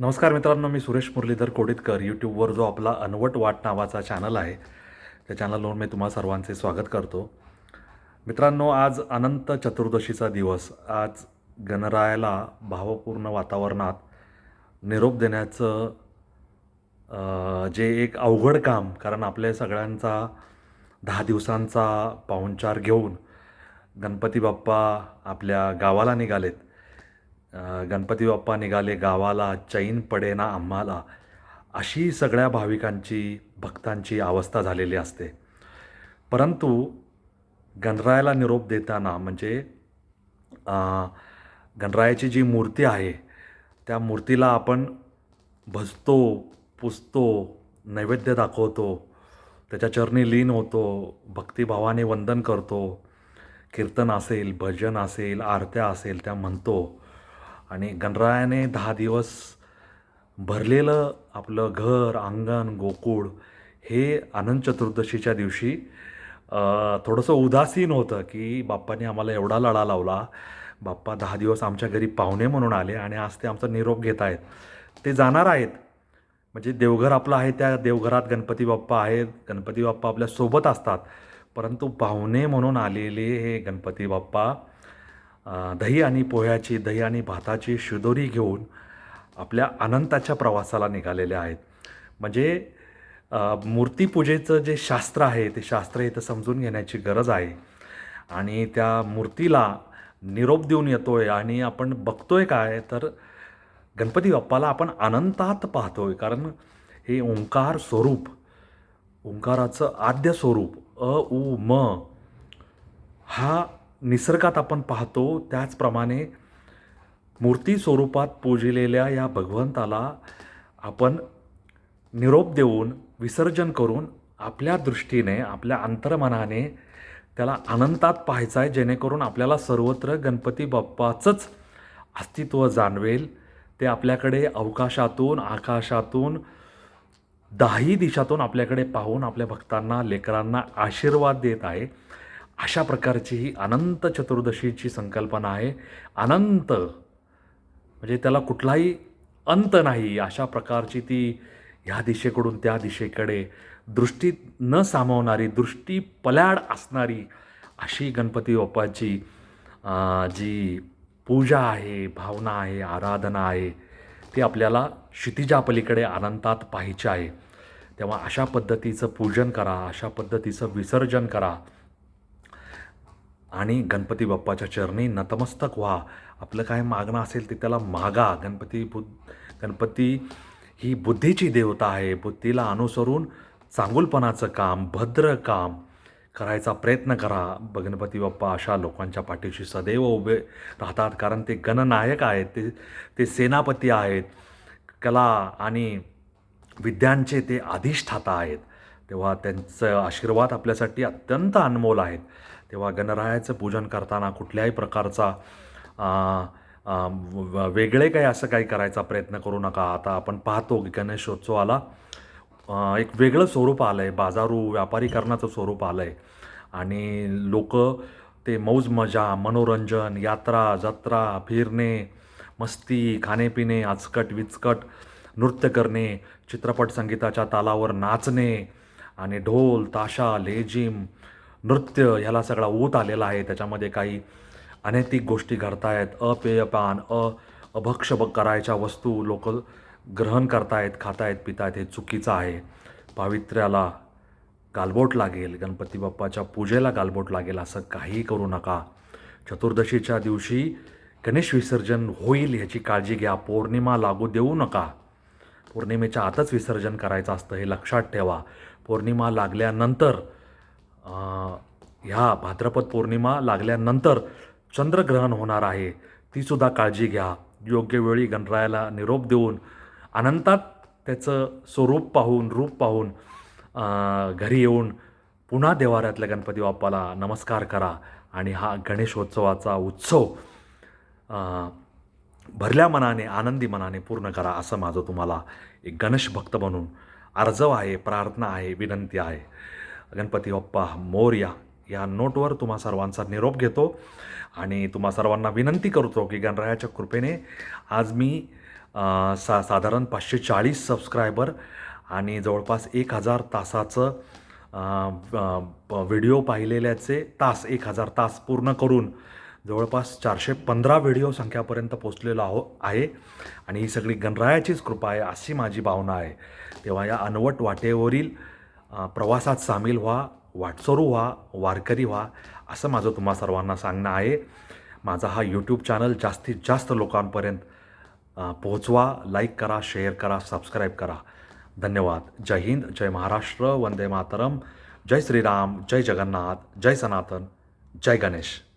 नमस्कार मित्रांनो मी सुरेश मुरलीधर कोडितकर. यूट्यूबवर जो आपला अनवट वाट नावाचा चॅनल आहे त्या चॅनलवरून मी तुम्हा सर्वांचे स्वागत करतो. मित्रांनो आज अनंत चतुर्दशीचा दिवस. आज गणरायाला भावपूर्ण वातावरणात निरोप देण्याचं जे एक अवघड काम कारण आपल्या सगळ्यांचा दहा दिवसांचा पाहुणचार घेऊन गणपती बाप्पा आपल्या गावाला निघालेत. गणपती बाप्पा निघाले गावाला चैन पडेना आम्हाला अशी सगळ्या भाविकांची भक्तांची अवस्था झालेली असते. परंतु गणरायाला निरोप देताना म्हणजे गणरायाची जी मूर्ती आहे त्या मूर्तीला आपण भजतो पुजतो नैवेद्य दाखवतो त्याच्या चरणी लीन होतो भक्तिभावाने वंदन करतो कीर्तन असेल भजन असेल आरत्या असेल त्या म्हणतो. आणि गणरायाने दहा दिवस भरलेलं आपलं घर अंगण गोकुळ हे अनंत चतुर्दशीच्या दिवशी थोडंसं उदासीन होतं की बाप्पाने आम्हाला एवढा लढा लावला. बाप्पा दहा दिवस आमच्या घरी पाहुणे म्हणून आले आणि आज ते आमचा निरोप घेत आहेत. ते जाणार आहेत. म्हणजे देवघर आपलं आहे त्या देवघरात गणपती बाप्पा आहेत. गणपती बाप्पा आपल्यासोबत असतात. परंतु पाहुणे म्हणून आलेले हे गणपती बाप्पा दही आणि पोह्याची दही आणि भाताची शिदोरी घेऊन आपल्या अनंताच्या प्रवासाला निघालेले आहेत. म्हणजे मूर्तीपूजेचं जे शास्त्र आहे ते शास्त्र इथं समजून घेण्याची गरज आहे. आणि त्या मूर्तीला निरोप देऊन येतो आहे आणि आपण बघतोय काय तर गणपती बाप्पाला आपण अनंतात पाहतोय. कारण हे ओंकार स्वरूप ओंकाराचं आद्य स्वरूप अ उ म हा निसर्गात आपण पाहतो त्याचप्रमाणे मूर्ती स्वरूपात पूजलेल्या या भगवंताला आपण निरोप देऊन विसर्जन करून आपल्या दृष्टीने आपल्या अंतर्मनाने त्याला अनंतात पाहायचं आहे जेणेकरून आपल्याला सर्वत्र गणपती बाप्पाचंच अस्तित्व जाणवेल. ते आपल्याकडे अवकाशातून आकाशातून दाही दिशातून आपल्याकडे पाहून आपल्या भक्तांना लेकरांना आशीर्वाद देत आहे. अशा प्रकारची ही अनंत चतुर्दशीची संकल्पना आहे. अनंत म्हणजे त्याला कुठलाही अंत नाही. अशा प्रकारची ती ह्या दिशेकडून त्या दिशेकडे दृष्टी न सामावणारी दृष्टी पल्याड असणारी अशी गणपती बाप्पाची जी पूजा आहे भावना आहे आराधना आहे ती आपल्याला क्षितिजापलीकडे अनंतात पाहायची आहे. तेव्हा अशा पद्धतीचं पूजन करा अशा पद्धतीचं विसर्जन करा. आणि गणपती बाप्पाच्या चरणी नतमस्तक व्हा. आपलं काय मागणं असेल ते त्याला मागा. गणपती बुद्ध गणपती ही बुद्धीची देवता आहे. बुद्धीला अनुसरून चांगुलपणाचं काम भद्र काम करायचा प्रयत्न करा. ब- गणपती बाप्पा अशा लोकांच्या पाठीशी सदैव उभे राहतात. कारण ते गणनायक आहेत. ते ते सेनापती आहेत. कला आणि विद्यांचे ते अधिष्ठाता आहेत. तेव्हा त्यांचं आशीर्वाद आपल्यासाठी अत्यंत अनमोल आहेत. तेव्हा गणरायाचं पूजन करताना कुठल्याही प्रकारचा वेगळे काही असं काही करायचा प्रयत्न करू नका. आता आपण पाहतो की गणेशोत्सवाला एक वेगळं स्वरूप आलं आहे बाजारू व्यापारीकरणाचं स्वरूप आलं आहे आणि लोक ते मौज मजा मनोरंजन यात्रा जत्रा फिरणे मस्ती खाणेपिणे आचकट विचकट नृत्य करणे चित्रपट संगीताच्या तालावर नाचणे आणि ढोल ताशा लेझिम नृत्य ह्याला सगळा ऊत आलेला आहे. त्याच्यामध्ये काही अनैतिक गोष्टी घडतायत. अपेयपान अ अभक्ष ब- करायच्या वस्तू लोक ग्रहण करतायत खातायत पितायत हे चुकीचं आहे. पावित्र्याला गालबोट लागेल. गणपती बाप्पाच्या पूजेला गालबोट लागेल असं काहीही करू नका. चतुर्दशीच्या दिवशी गणेश विसर्जन होईल ह्याची काळजी घ्या. पौर्णिमा लागू देऊ नका. पौर्णिमेच्या आतच विसर्जन करायचं असतं हे लक्षात ठेवा. पौर्णिमा लागल्यानंतर ह्या भाद्रपद पौर्णिमा लागल्यानंतर चंद्रग्रहण होणार आहे. तीसुद्धा काळजी घ्या. योग्य वेळी गणरायाला निरोप देऊन अनंतात त्याचं स्वरूप पाहून रूप पाहून घरी येऊन पुन्हा देवाऱ्यातल्या गणपती बाप्पाला नमस्कार करा आणि हा गणेशोत्सवाचा उत्सव भरल्या मनाने आनंदी मनाने पूर्ण करा असं माझं तुम्हाला एक गणेश भक्त म्हणून अर्जव आहे प्रार्थना आहे विनंती आहे. गणपती बाप्पा मोर्या या नोटवर तुम्हा सर्वांचा निरोप घेतो आणि तुम्हा सर्वांना विनंती करतो की गणरायाच्या कृपेने आज मी सा साधारण पाचशे चाळीस सबस्क्रायबर आणि जवळपास एक हजार तासाचं व्हिडिओ पाहिलेल्याचे तास एक हजार तास पूर्ण करून जवळपास चारशे पंधरा व्हिडिओ संख्यापर्यंत पोचलेलो आहो आहे. आणि ही सगळी गणरायाचीच कृपा आहे अशी माझी भावना आहे. तेव्हा या अनवट वाटेवरील प्रवासात सामील व्हा वाटसरू व्हा वारकरी व्हा असं माझं तुम्हा सर्वांना सांगणं आहे. माझा हा यूट्यूब चॅनल जास्तीत जास्त लोकांपर्यंत पोहोचवा लाईक करा शेअर करा सबस्क्राईब करा. धन्यवाद. जय हिंद जय महाराष्ट्र वंदे मातरम. जय श्रीराम जय जगन्नाथ जय सनातन जय गणेश.